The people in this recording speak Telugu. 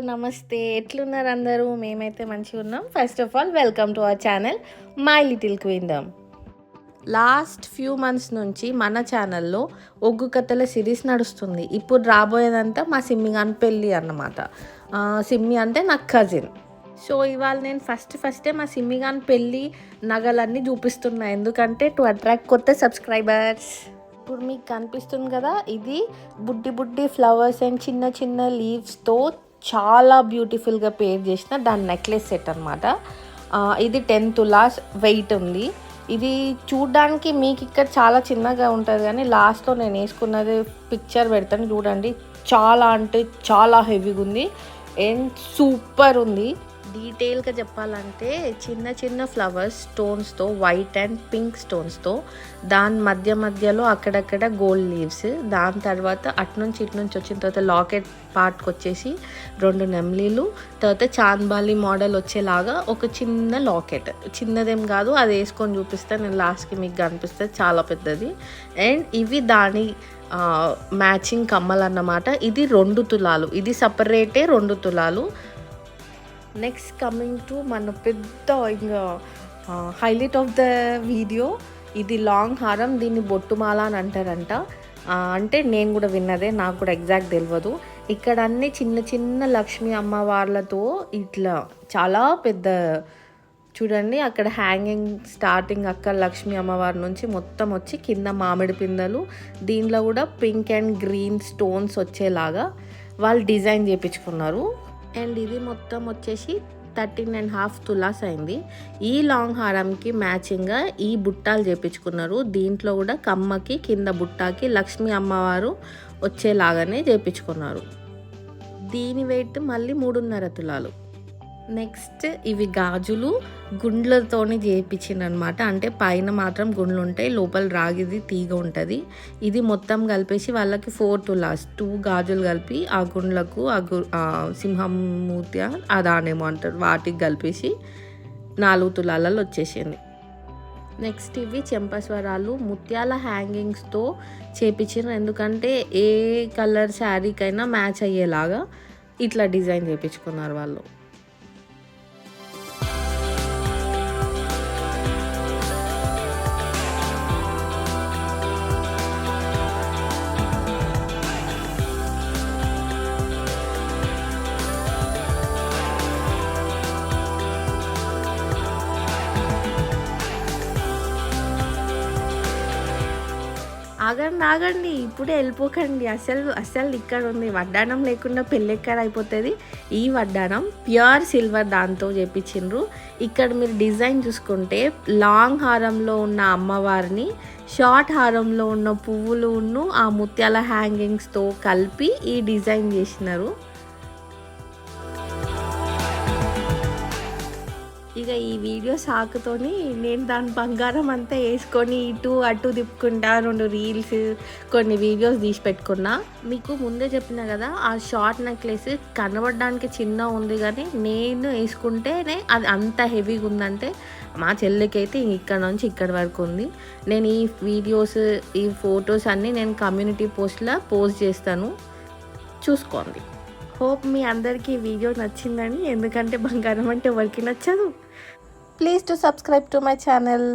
నమస్తే. ఎట్లున్నారు అందరూ? మేమైతే మంచిగా ఉన్నాం. First of all welcome to our channel my little queendom last few months నుంచి మన ఛానల్లో ఒగ్గు కథల సిరీస్ నడుస్తుంది. ఇప్పుడు రాబోయేదంతా మా సిమ్మి గాని పెళ్ళి అన్నమాట. సిమ్మి అంటే నా కజిన్ సో ఇవాళ నేను ఫస్ట్ ఫస్టే మా సిమ్మి గాని పెళ్ళి నగలన్నీ చూపిస్తున్నా. ఎందుకంటే టు అట్రాక్ట్ కొత్త సబ్స్క్రైబర్స్ ఇప్పుడు మీకు కనిపిస్తుంది కదా ఇది బుడ్డి బుడ్డి ఫ్లవర్స్ అండ్ చిన్న చిన్న లీవ్స్తో చాలా బ్యూటిఫుల్గా పేర్ చేసిన దాని నెక్లెస్ సెట్ అనమాట ఇది టెన్ తులాస్ వెయిట్ ఉంది. ఇది చూడ్డానికి మీకు ఇక్కడ చాలా చిన్నగా ఉంటుంది కానీ లాస్ట్లో నేను వేసుకున్నది పిక్చర్ పెడతాను చూడండి. చాలా అంటే చాలా హెవీగా ఉంది. అండ్ సూపర్ ఉంది. డీటెయిల్గా చెప్పాలంటే చిన్న చిన్న ఫ్లవర్స్ స్టోన్స్తో వైట్ అండ్ పింక్ స్టోన్స్తో దాని మధ్య మధ్యలో అక్కడక్కడ గోల్డ్ లీవ్స్ దాని తర్వాత అటు నుంచి ఇటు నుంచి వచ్చిన తర్వాత లాకెట్ పార్ట్కి వచ్చేసి రెండు నెమ్లీలు తర్వాత చాంద్బాలి మోడల్ వచ్చేలాగా ఒక చిన్న లాకెట్. చిన్నదేం కాదు అది వేసుకొని చూపిస్తే నేను లాస్ట్కి మీకు కనిపిస్తుంది చాలా పెద్దది. అండ్ ఇవి దాని మ్యాచింగ్ కమ్మలు అన్నమాట ఇది రెండు తులాలు. ఇది సపరేటే రెండు తులాలు. నెక్స్ట్ కమింగ్ టు మన పెద్ద ఇంకా హైలైట్ ఆఫ్ ద వీడియో ఇది లాంగ్ హారం దీన్ని బొట్టుమాల అని అంటారంట. అంటే నేను కూడా విన్నదే నాకు కూడా ఎగ్జాక్ట్ తెలియదు ఇక్కడ అన్ని చిన్న చిన్న లక్ష్మీ అమ్మవార్లతో ఇట్లా చాలా పెద్ద చూడండి అక్కడ హ్యాంగింగ్ స్టార్టింగ్ అక్క లక్ష్మీ అమ్మవారి నుంచి మొత్తం వచ్చి కింద మామిడి పిందెలు దీనిలో కూడా పింక్ అండ్ గ్రీన్ స్టోన్స్ వచ్చేలాగా వాళ్ళు డిజైన్ చేయించుకున్నారు అండ్ ఇది మొత్తం వచ్చేసి థర్టీన్ అండ్ హాఫ్ తులాస్ అయింది. ఈ లాంగ్ హారంకి మ్యాచింగ్గా ఈ బుట్టాలు చేపించుకున్నారు. దీంట్లో కూడా కమ్మకి కింద బుట్టాకి లక్ష్మీ అమ్మవారు వచ్చేలాగానే చేపించుకున్నారు. దీని వెయిట్ మళ్ళీ మూడున్నర తులాలు. నెక్స్ట్ ఇవి గాజులు గుండ్లతోని చేయించింది అనమాట అంటే పైన మాత్రం గుండ్లు ఉంటాయి లోపల రాగిది తీగ ఉంటుంది. ఇది మొత్తం కలిపేసి వాళ్ళకి ఫోర్ లాస్ట్ టూ గాజులు కలిపి ఆ గుండ్లకు ఆ గు సింహం మూర్తి అదానేమో అంటారు వాటికి కలిపేసి నాలుగు తులాలలో వచ్చేసింది. నెక్స్ట్ ఇవి చెంపస్వరాలు ముత్యాల హ్యాంగింగ్స్తో చేపించారు ఎందుకంటే ఏ కలర్ శారీకైనా మ్యాచ్ అయ్యేలాగా ఇట్లా డిజైన్ చేయించుకున్నారు వాళ్ళు. ఆగండి ఆగండి ఇప్పుడే వెళ్ళిపోకండి. అసలు అసలు ఇక్కడ ఉంది. వడ్డానం లేకుండా పెళ్ళి ఎక్కడ అయిపోతుంది? ఈ వడ్డానం ప్యూర్ సిల్వర్ దాంతో చేపించిండ్రు. ఇక్కడ మీరు డిజైన్ చూసుకుంటే లాంగ్ హారంలో ఉన్న అమ్మవారిని షార్ట్ హారంలో ఉన్న పువ్వులును ఆ ముత్యాల హ్యాంగింగ్స్తో కలిపి ఈ డిజైన్ చేసినారు. ఇక ఈ వీడియో సాకుతోని నేను దాని బంగారం అంతా వేసుకొని ఇటు అటు తిప్పుకుంటా రెండు రీల్స్ కొన్ని వీడియోస్ తీసి పెట్టుకున్నా. మీకు ముందే చెప్పిన కదా ఆ షార్ట్ నెక్లెస్ కనబడడానికి చిన్న ఉంది కానీ నేను వేసుకుంటేనే అది అంత హెవీగా ఉందంటే మా చెల్లికైతే ఇక్కడ నుంచి ఇక్కడ వరకు ఉంది. నేను ఈ వీడియోస్ ఈ ఫొటోస్ అన్నీ నేను కమ్యూనిటీ పోస్ట్లో పోస్ట్ చేస్తాను. చూసుకోండి. హోప్ మీ అందరికీ ఈ వీడియో నచ్చిందని ఎందుకంటే బంగారం అంటే ఎవరికి నచ్చదు. Please to subscribe to my channel